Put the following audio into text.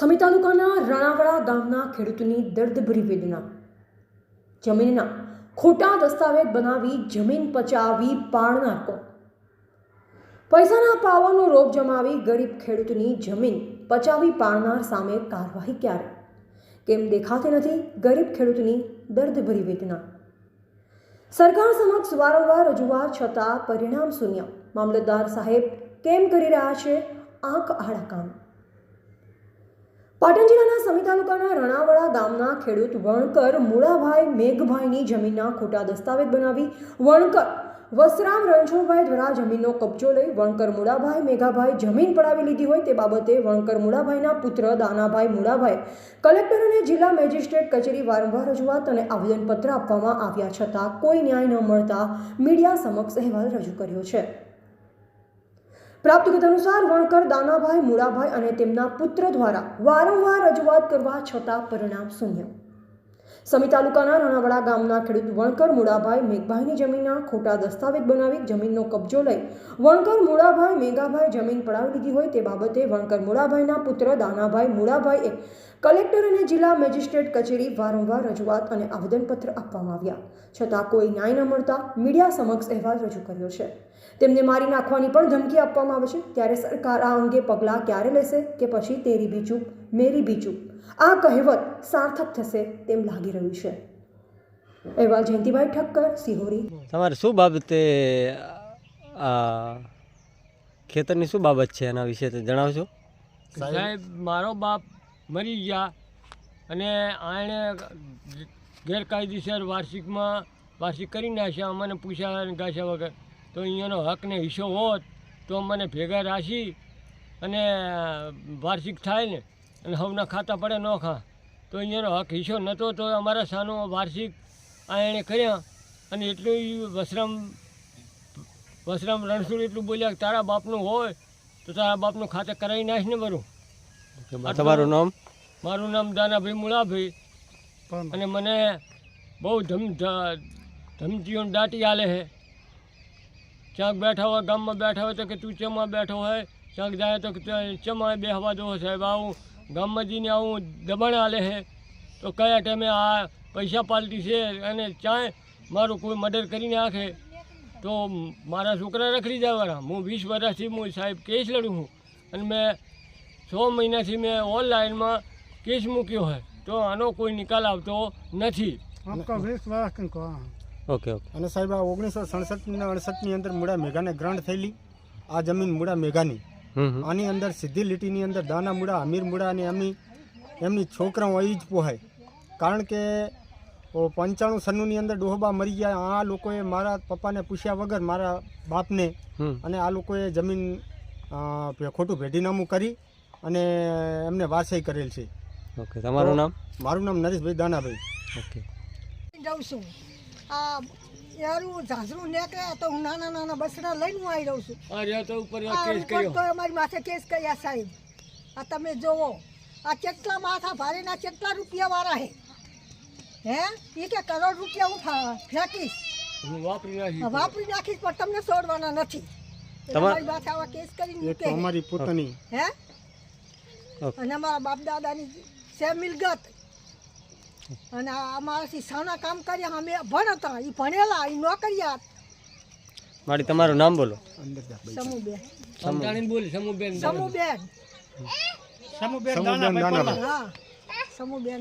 સમી તાલુકાના રાણાવાડા ગામના ખેડૂતોની દર્દભરી વેદના. જમીનના ખોટા દસ્તાવેજ બનાવી જમીન પચાવી પાડનાર કોણ? પૈસાના પાવાનો રોપ જમાવી ગરીબ ખેડૂતની જમીન પચાવી પાડનાર સામે કાર્યવાહી ક્યારે? કેમ દેખાતી નથી ગરીબ ખેડૂતની દર્દભરી વેદના? સરકાર સમક્ષ વારંવાર રજૂઆત છતાં પરિણામ શૂન્ય. મામલતદાર સાહેબ, કેમ કરી રહ્યા છે આંખ આડા કામ સમી તાલુકાના રણાવાડા ગામના ખેડૂત વણકર મુળાભાઈ મેઘભાઈની જમીનના ખોટા દસ્તાવેજ બનાવી વણકર વસરામ રણછોડભાઈ દ્વારા જમીનનો કબજો લઈ વણકર મુળાભાઈ મેઘાભાઈ જમીન પડાવી લીધી હોય તે બાબતે વણકર મુળાભાઈના પુત્ર દાનાભાઈ મુળાભાઈ કલેક્ટર અને જિલ્લા મેજિસ્ટ્રેટ કચેરી વારંવાર રજૂઆત અને આવેદનપત્ર આપવામાં આવ્યા છતાં કોઈ ન્યાય ન મળતા મીડિયા સમક્ષ અહેવાલ રજૂ કર્યો છે. પ્રાપ્ત અનુસાર વણકર દાનાભાઈ મુળાભાઈ અને તેમના પુત્ર દ્વારા વારંવાર રજૂઆત કરવા છતાં પરિણામ શૂન્ય. સમી તાલુકાના રણાવાડા ગામના ખેડૂત વણકર મુળાભાઈ મેઘભાઈની જમીનના ખોટા દસ્તાવેજ બનાવી જમીનનો કબજો લઈ વણકર મુળાભાઈ મેઘાભાઈ જમીન પડાવી લીધી હોય તે બાબતે વણકર મુળાભાઈના પુત્ર દાનાભાઈ મુળાભાઈએ કલેક્ટર અને જિલ્લા મેજિસ્ટ્રેટ કચેરી વારંવાર રજૂઆત અને આવેદનપત્ર આપવામાં આવ્યા. છતાં કોઈ ન્યાય ન મળતા મીડિયા સમક્ષ અહેવાલ રજૂ કર્યો છે. તેમને મારી નાખવાની પણ ધમકી આપવામાં આવે છે. ત્યારે સરકાર આ અંગે પગલાં ક્યારે લેશે કે પછી તેરી બી ચૂપ મેરી બી ચૂપ? આ કહેવત સાર્થક થશે તેમ લાગી રહ્યું છે. અહેવાલ જયંતિભાઈ ઠક્કર સિહોરી. તમારે શું બાબતે આ ખેતરની શું બાબત છે એના વિશે જણાવશો? સાહેબ મારો બાપ મરી ગયા અને આણે ગેરકાયદેસર વાર્ષિકમાં વાર્ષિક કરી નાખ્યા, અમને પૂછ્યા ગાછા વગર. તો અહીંયાનો હકને હિસ્સો હોત તો મને ભેગા રાખી અને વાર્ષિક થાય ને અને હવના ખાતા પડે ન ખા. તો અહીંયાનો હક હિસ્સો નહોતો તો અમારા સાનો વાર્ષિક આ એણે કર્યા અને એટલું વસરામ વસરામ રણછોડ એટલું બોલ્યા કે તારા બાપનું હોય તો તારા બાપનું ખાતે કરાવી નાખ ને બરું તમારું નામ? મારું નામ દાનાભાઈ મુળાભાઈ અને મને બહુ ધમ ધ- ધમકીઓ દાટી આલે છે. ક્યાંક બેઠા હોય ગામમાં બેઠા હોય તો કે તું ચેમાં બેઠો હોય ક્યાંક જાય તો કે તે ચેમાં બેહવા દો સાહેબ આવું ગામમાં જઈને આવું દબાણ આલે છે. તો કયા ટાઈમે આ પૈસા પાલટી છે અને ચાય મારું કોઈ મર્ડર કરી નાખે? તો મારા છોકરા રખડી જવાના હું વીસ વર્ષથી હું સાહેબ કેસ લડું છું. અને મેં છ મહિનાથી મેં ઓનલાઈનમાં કેસ મૂક્યો હોય તો આનો કોઈ નિકાલ આવતો નથી. Okay okay. અને સાહેબ આ ઓગણીસો સડસઠની અડસઠની અંદર મૂળા મેઘાને ગ્રાન્ટ થયેલી. આ જમીન મૂળા મેઘાની. આની અંદર સીધી લીટીની અંદર દાના મૂળા અમીર મૂળા અને અમી એમની છોકરાઓ અહીં જ પોહાય. કારણ કે પંચાણું સનુની અંદર ડોહબા મરી ગયા. આ લોકોએ મારા પપ્પાને પૂછ્યા વગર મારા બાપને અને આ લોકોએ જમીન ખોટું ભેટીનામું કરી. અને એમને વારસાઈ કરેલ છે. ઓકે તમારું નામ? મારું નામ નરેશભાઈ દાનાભાઈ. ઓકે. જાઉં છું. આ યારું ઝાઝરું નીકળે તો હું નાના નાના બસડા લઈને હું આવી રહું છું. અરે તો ઉપર કેસ કર્યો. તો અમારી માથે કેસ કર્યા સાહેબ. આ તમે જોવો. આ કેટલા માથા ભારેના કેટલા રૂપિયા વાળા હે? હે એ કે કરોડ રૂપિયા હું ફેંકીશ. હું વાપરી નાખીશ. વાપરી નાખીશ પણ તમને છોડવાના નથી. તમારી માથે આવા કેસ કરીને એક તો અમારી પોતાની હે. અને અમારા બાપ દાદાની છે મિલકત અને અમારા અમારાથી કામ કર્યા અમે ભણતા એ ભણેલા એ નોકરિયા. મારી તમારું નામ બોલો. સમુબેન. સમુબેન. સમુબેન બોલી. સમૂહબેન દાનાભાઈ હા. સમૂહબેન